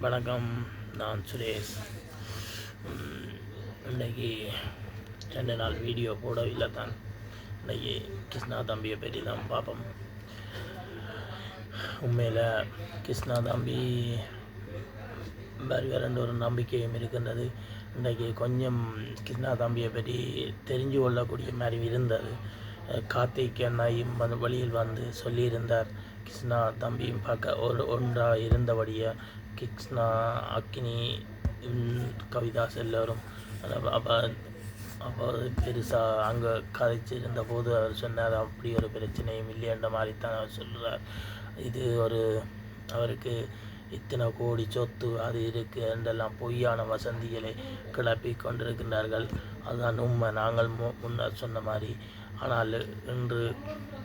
வணக்கம் நான் சுரேஷ். இன்றைக்கி இன்னைக்கு ரெண்டு நாள் வீடியோ போடவில்லை தான் இன்னைக்கு கிருஷ்ணா தம்பியை பற்றி தான் பார்ப்போம். உண்மையில் கிருஷ்ணா தம்பி வருகிறன்ற ஒரு நம்பிக்கையும் இருக்கின்றது. இன்றைக்கி கொஞ்சம் கிருஷ்ணா தம்பியை பற்றி தெரிஞ்சு கொள்ளக்கூடிய மாதிரி இருந்தது. அஹ் கார்த்திக் அண்ணாயும் வந்து வழியில் வந்து சொல்லியிருந்தார். கிருஷ்ணா தம்பியும் பார்க்க ஒரு ஒன்றாக இருந்தபடியாக கிருஷ்ணா அக்கினி கவிதாஸ் எல்லோரும் அப்போ அப்போ பெருசாக அங்கே கதைச்சிருந்த போது அவர் சொன்னார் அப்படி ஒரு பிரச்சனையும் இல்லைன்ற மாதிரி தான் அவர் சொல்கிறார் இது ஒரு அவருக்கு இத்தனை கோடி சொத்து அது இருக்குது என்றெல்லாம் பொய்யான வசந்திகளை கிளப்பி கொண்டிருக்கின்றார்கள். அதுதான் உண்மை. நாங்கள் மு முன்னர் சொன்ன மாதிரி ஆனால் இன்று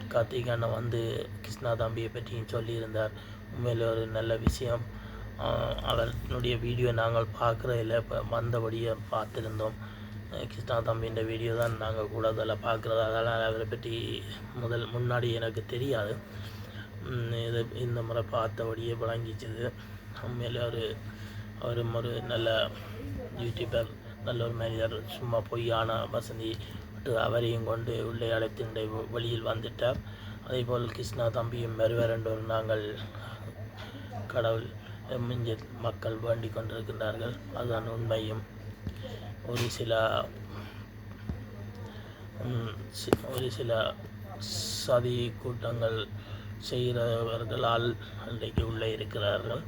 கார்த்திக் அண்ணன் வந்து கிருஷ்ணா தம்பியை பற்றியும் சொல்லியிருந்தார். உண்மையில் ஒரு நல்ல விஷயம். ஆஹ் வீடியோ நாங்கள் பார்க்குறதில்ல. இப்போ வந்தபடியே பார்த்துருந்தோம். கிருஷ்ணா தம்பின்ற வீடியோ தான் நாங்கள் கூட அதில் பார்க்குறது. அதெல்லாம் அவரை பற்றி முதல் முன்னாடி எனக்கு தெரியாது. இது இந்த முறை பார்த்தபடியே விளங்கிச்சது. உண்மையிலே அவர் அவரும் ஒரு நல்ல யூடியூபர் நல்ல ஒரு மனிதர் சும்மா பொய்யான வசந்தி விட்டு அவரையும் கொண்டு உள்ளே அழைத்தின்ற வழியில் வந்துட்டார். அதேபோல் கிருஷ்ணா தம்பியும் வருவார் என்று நாங்கள் கடவுள் மிஞ்ச மக்கள் வேண்டிக் கொண்டிருக்கின்றார்கள். அதுதான் உண்மையும். ஒரு சில ஒரு சில சதி கூட்டங்கள் செய்கிறவர்களால் இன்றைக்கு உள்ளே இருக்கிறார்கள்.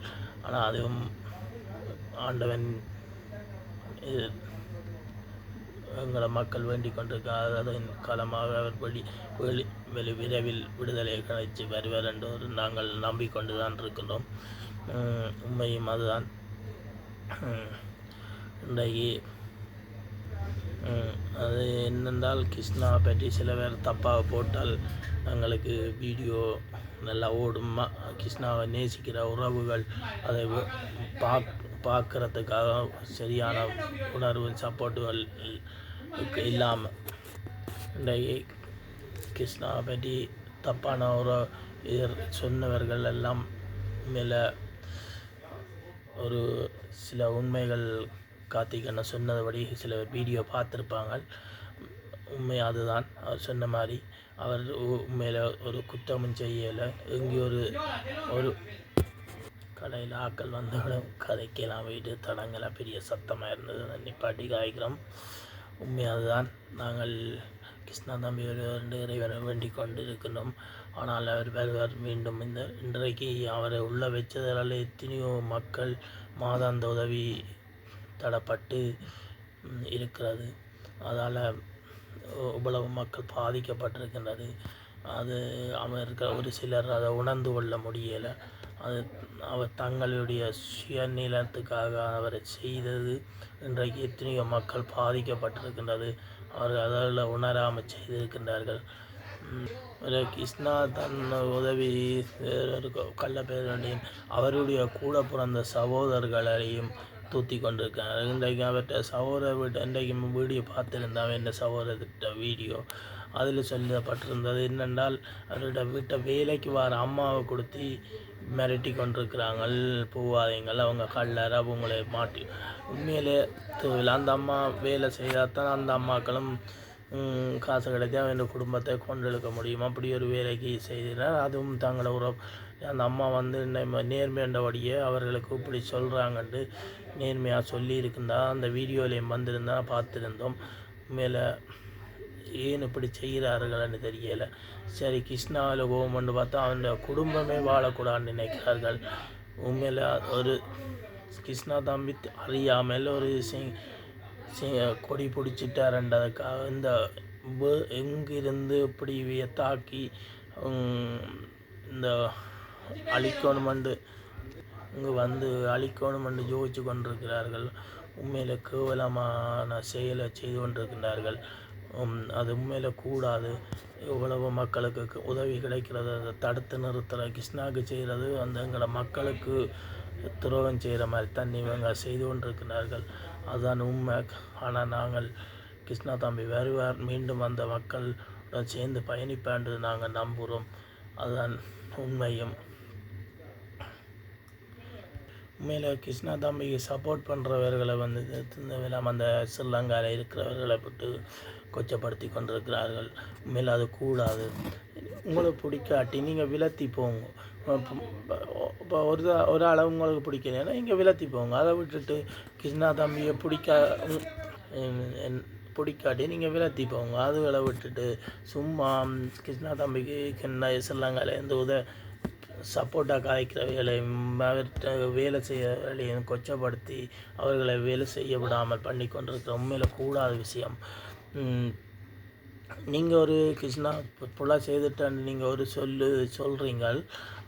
ஆனால் அதுவும் ஆண்டவன் இது எங்களை மக்கள் வேண்டிக் கொண்டிருக்கிறார் அதன் காலமாக அவர் வெளி வெளி வெளி விரைவில் விடுதலை கிடைச்சி வருவார் என்று நாங்கள் நம்பிக்கொண்டு தான் இருக்கின்றோம் உண்மையும் அதுதான். இன்றைக்கு அது என்னென்றால் கிருஷ்ணா பற்றி சில பேர் தப்பாக போட்டால் எங்களுக்கு வீடியோ நல்லா ஓடுமா. கிருஷ்ணாவை நேசிக்கிற உறவுகள் அதை வ- பாக் பார்க்குறதுக்காக சரியான உணர்வு சப்போர்ட்டுகள் இல்லாமல் இந்த கிருஷ்ணா பற்றி தப்பான ஒரு சொன்னவர்கள் எல்லாம் மேலே ஒரு சில உண்மைகள் கார்த்திகண்ண சொன்னதுபடி சொன்னபடி சில வீடியோ பார்த்துருப்பாங்க. உண்மை அதுதான். அவர் சொன்ன மாதிரி அவர் மேலே ஒரு குற்றமும் செய்யலை. எங்கேயோ ஒரு ஒரு கடையில் ஆக்கள் வந்தவுடன் கதைக்கெல்லாம் போயிட்டு தடங்கெல்லாம் பெரிய சத்தமாக இருந்தது நிப்பாட்டி காய்க்கிறோம். உண்மை அதுதான் நாங்கள் கிருஷ்ணா தம்பி ரெண்டு இறைவனை வேண்டிக் கொண்டிருக்கிறோம் இருக்கின்றோம் ஆனால் அவர் வருவார் மீண்டும். இந்த இன்றைக்கு அவரை உள்ள வச்சதால் எத்தனையோ மக்கள் மாதாந்த உதவி தடப்பட்டு இருக்கிறது. அதால் இவ்வளவு மக்கள் பாதிக்கப்பட்டிருக்கின்றது. அது அவர் இருக்கிற ஒரு சிலர் அதை உணர்ந்து கொள்ள முடியலை. அது அவர் தங்களுடைய சுயநலத்துக்காக அவரை செய்தது இன்றைக்கு எத்தனையோ மக்கள் பாதிக்கப்பட்டிருக்கின்றது. அவர்கள் அதில் உணராமல் செய்திருக்கின்றார்கள். ஒரு கிருஷ்ணா தன் உதவி வேறொரு கள்ள பேரண்டையும் அவருடைய கூட பிறந்த சகோதரர்களையும் தூத்தி கொண்டிருக்கிறார். இன்றைக்கு அவர்கிட்ட சகோதர வீட்டு இன்றைக்கு வீடியோ பார்த்துருந்தான் இந்த சகோதரத்திட்ட வீடியோ அதில் சொல்லப்பட்டிருந்தது என்னென்றால் அவர்களோட வீட்டை வேலைக்கு வர அம்மாவை கொடுத்து மிரட்டி கொண்டிருக்கிறாங்க போவாதீங்கள் அவங்க கல்லற அவங்களை மாட்டி. உண்மையிலே தூவில் அந்த அம்மா வேலை செய்தால் தான் அந்த அம்மாக்களும் காசு கிடைத்தா என் குடும்பத்தை கொண்டெழுக்க முடியும். அப்படி ஒரு வேலைக்கு செய்தனர் அதுவும் தங்களை உறவு. அந்த அம்மா வந்து நேர்மையண்டபடியே அவர்களுக்கு இப்படி சொல்கிறாங்கன்ட்டு நேர்மையாக சொல்லியிருக்குந்தா அந்த வீடியோலையும் வந்திருந்தா பார்த்துருந்தோம். மேலே ஏன் இப்படி செய்கிறார்கள்னு தெரியல. சரி கிருஷ்ணாவில் கோவம்னு பார்த்தா அவனுடைய குடும்பமே வாழக்கூடாதுன்னு நினைக்கிறார்கள். உண்மையில் ஒரு கிருஷ்ணா தம்பி அறியாமல் ஒரு சி- கொடி பிடிச்சிட்டாருன்றதுக்காக இந்த எங்கிருந்து இப்படி இவைய தாக்கி இந்த அழிக்கணுமெண்டு இங்கே வந்து அழிக்கணுமெண்டு யோசிச்சு கொண்டிருக்கிறார்கள். உண்மையில் கேவலமான செயலை செய்து கொண்டிருக்கிறார்கள் அது உண்மையில் கூடாது இவ்வளவு மக்களுக்கு உதவி கிடைக்கிறது அதை தடுத்து நிறுத்துகிற கிருஷ்ணாவுக்கு செய்கிறது அந்த எங்களை மக்களுக்கு துரோகம் செய்கிற மாதிரி தான் இவங்க செய்து கொண்டிருக்கிறார்கள் அதுதான் உண்மை ஆனால் நாங்கள் கிருஷ்ணா தம்பி வருவார் மீண்டும் அந்த மக்களுடன் சேர்ந்து பயணிப்பாண்டு நாங்கள் நம்புகிறோம் அதுதான் உண்மையும் உண்மையில் கிருஷ்ணா தம்பிக்கு சப்போர்ட் பண்ணுறவர்களை வந்து திருந்தவெல்லாம் அந்த ஸ்ரீலங்காவில் இருக்கிறவர்களை விட்டு கொச்சப்படுத்தி கொண்டிருக்கிறார்கள். உண்மையில் அது கூடாது. உங்களை பிடிக்காட்டி நீங்கள் விலத்தி போங்க. இப்போ ஒரு ஒரு அளவு உங்களுக்கு பிடிக்கலைன்னா இங்கே விலத்தி போங்க. அதை விட்டுட்டு கிருஷ்ணா தம்பியை பிடிக்கா என்- பிடிக்காட்டி நீங்கள் விலத்தி போங்க. அதுகளை விட்டுட்டு சும்மா கிருஷ்ணா தம்பிக்கு கிண்ண ஸ்ரீலங்காவில் எந்த உத சப்போர்ட்டாக காய்க்கிறவர்களை அவர்கிட்ட வேலை செய்யவர்களையும் கொச்சப்படுத்தி அவர்களை வேலை செய்ய விடாமல் பண்ணி கொண்டிருக்கிற உண்மையில் கூடாத விஷயம். நீங்கள் ஒரு கிருஷ்ணா புலா புலை செய்துட்டான்னு நீங்கள் ஒரு சொல்லு சொல்கிறீங்கள்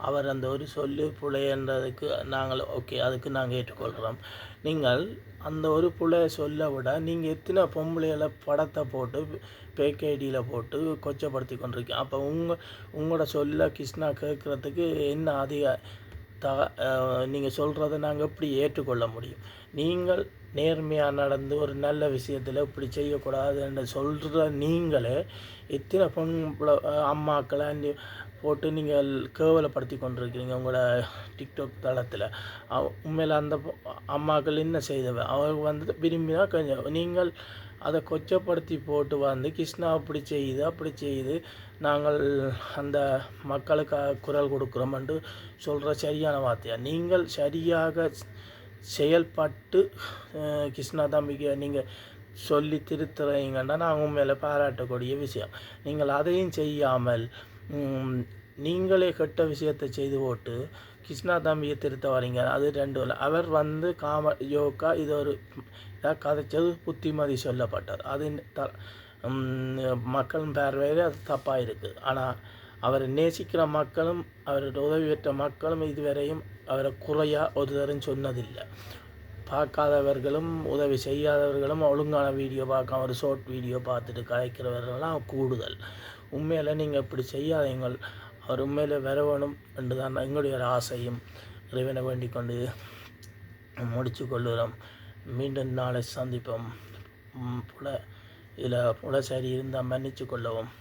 அவர் அந்த ஒரு சொல்லு புலைன்றதுக்கு நாங்கள் ஓகே அதுக்கு நாங்கள் ஏற்றுக்கொள்கிறோம் நீங்கள் அந்த ஒரு புலைய சொல்ல விட நீங்கள் எத்தனை பொம்பளைகளை படத்தை போட்டு பேக்கேடியில் போட்டு கொச்சப்படுத்தி கொண்டிருக்கீங்க. அப்போ உங்கள் உங்களோட சொல்ல கிருஷ்ணா கேட்குறதுக்கு என்ன அதிக த நீங்கள் சொல்கிறத நாங்கள் எப்படி ஏற்றுக்கொள்ள முடியும்? நீங்கள் நேர்மையாக நடந்து ஒரு நல்ல விஷயத்தில் இப்படி செய்யக்கூடாதுன்னு சொல்கிற நீங்களே எத்தனை பொன் அம்மாக்களை நீ- போட்டு நீங்கள் கேவலப்படுத்தி கொண்டிருக்கிறீங்க உங்களோட டிக்டாக் தளத்தில். உண்மையில் அந்த அம்மாக்கள் என்ன செய்தவ அவங்க வந்து விரும்பினா கொஞ்சம் நீங்கள் அதை கொச்சப்படுத்தி போட்டு வந்து கிருஷ்ணா அப்படி செய்யுது அப்படி செய்யுது நாங்கள் அந்த மக்களுக்கு குரல் கொடுக்குறோம்ன்ட்டு சொல்கிற சரியான வார்த்தையாக நீங்கள் சரியாக செயல்பட்டு கிருஷ்ணா தம்பிக்கு நீங்கள் சொல்லி திருத்துறீங்கன்னா நான் மேலே பாராட்டக்கூடிய விஷயம். நீங்கள் அதையும் செய்யாமல் நீங்களே கெட்ட விஷயத்தை செய்து போட்டு கிருஷ்ணா தம்பியை திருத்த வரீங்க அது ரெண்டு இல்லை. அவர் வந்து காம யோகா இது ஒரு இதாக கதைச்சது புத்திமதி சொல்லப்பட்டது. அது த மக்கள் பார்வையில் அது தப்பாக இருக்குது ஆனால் அவரை நேசிக்கிற மக்களும் அவரோட உதவி பெற்ற மக்களும் இதுவரையும் அவரை குறையாக ஒரு தரம் சொன்னதில்லை. பார்க்காதவர்களும் உதவி செய்யாதவர்களும் ஒழுங்கான வீடியோ பார்க்காம ஒரு ஷார்ட் வீடியோ பார்த்துட்டு கலைக்கிறவர்கள்லாம் கூடுதல். உண்மையில் நீங்கள் இப்படி செய்யாதீங்கள். அவர் உண்மையில் வரவேணும் என்று தான் எங்களுடைய ஒரு ஆசையும் இறைவனை வேண்டிக் கொண்டு முடித்து கொள்ளுகிறோம் மீண்டும் நாளை சந்திப்போம். புல இதில் புல சரி இருந்தால் மன்னிச்சு கொள்ளவும்.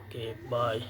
Okay bye